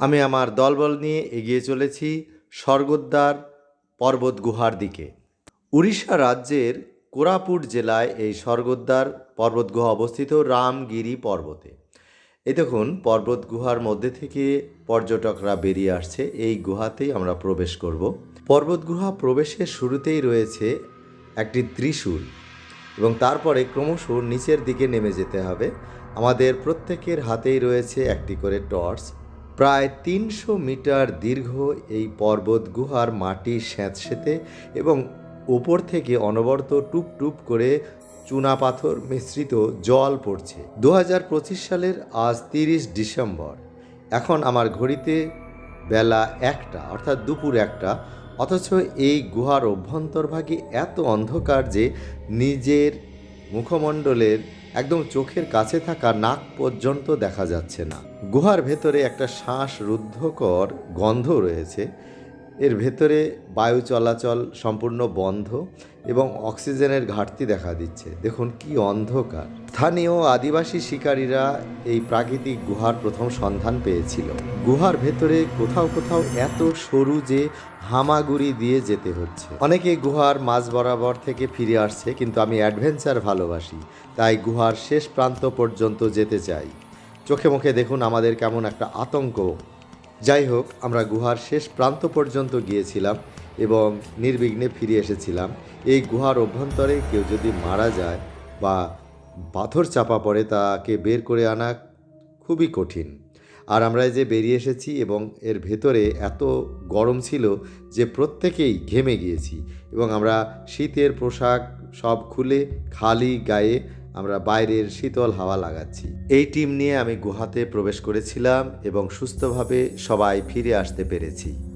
আমি আমার দলবল নিয়ে এগিয়ে চলেছি স্বর্গদ্বার পর্বত গুহার দিকে। উড়িষ্যা রাজ্যের কোরাপুট জেলায় এই স্বর্গদ্বার পর্বত গুহা অবস্থিত রামগিরি পর্বতে। এ দেখুন পর্বত গুহার মধ্যে থেকে পর্যটকরা বেরিয়ে আসছে। এই গুহাতেই আমরা প্রবেশ করব। পর্বত গুহা প্রবেশের শুরুতেই রয়েছে একটি ত্রিশূল এবং তারপরে ক্রমশ নিচের দিকে নেমে যেতে হবে। আমাদের প্রত্যেকের হাতেই রয়েছে একটি করে টর্চ। প্রায় তিনশো মিটার দীর্ঘ এই পর্বত গুহার মাটি স্যাঁতসেঁতে এবং ওপর থেকে অনবরত টুপ টুপ করে চুনা পাথর মিশ্রিত জল পড়ছে। দু পঁচিশ সালের আজ তিরিশ ডিসেম্বর। এখন আমার ঘড়িতে বেলা একটা, অর্থাৎ দুপুর একটা, অথচ এই গুহার অভ্যন্তরভাগে এত অন্ধকার যে নিজের মুখমণ্ডলের একদম চোখের কাছে থাকা নাক পর্যন্ত দেখা যাচ্ছে না। গুহার ভেতরে একটা শ্বাস রুদ্ধকর গন্ধ রয়েছে। এর ভেতরে বায়ু চলাচল সম্পূর্ণ বন্ধ এবং অক্সিজেনের ঘাটতি দেখা দিচ্ছে। দেখুন কি অন্ধকার। স্থানীয় আদিবাসী শিকারীরা এই প্রাকৃতিক গুহার প্রথম সন্ধান পেয়েছিল। গুহার ভেতরে কোথাও কোথাও এত সরু যে হামাগুড়ি দিয়ে যেতে হচ্ছে। অনেকে গুহার মাঝ বরাবর থেকে ফিরে আসছে, কিন্তু আমি অ্যাডভেঞ্চার ভালোবাসি, তাই গুহার শেষ প্রান্ত পর্যন্ত যেতে চাই। চোখে মুখে দেখুন আমাদের কেমন একটা আতঙ্ক। যাই হোক, আমরা গুহার শেষ প্রান্ত পর্যন্ত গিয়েছিলাম এবং নির্বিঘ্নে ফিরে এসেছিলাম। এই গুহার অভ্যন্তরে কেউ যদি মারা যায় বা পাথর চাপা পড়ে তাকে বের করে আনা খুবই কঠিন। আর আমরা যে বেরিয়ে এসেছি এবং এর ভেতরে এত গরম ছিল যে প্রত্যেকেই ঘেমে গিয়েছি এবং আমরা শীতের পোশাক সব খুলে খালি গায়ে আমরা বাইরের শীতল হাওয়া লাগাচ্ছি। এই টিম নিয়ে আমি গুহাতে প্রবেশ করেছিলাম এবং সুস্থভাবে সবাই ফিরে আসতে পেরেছি।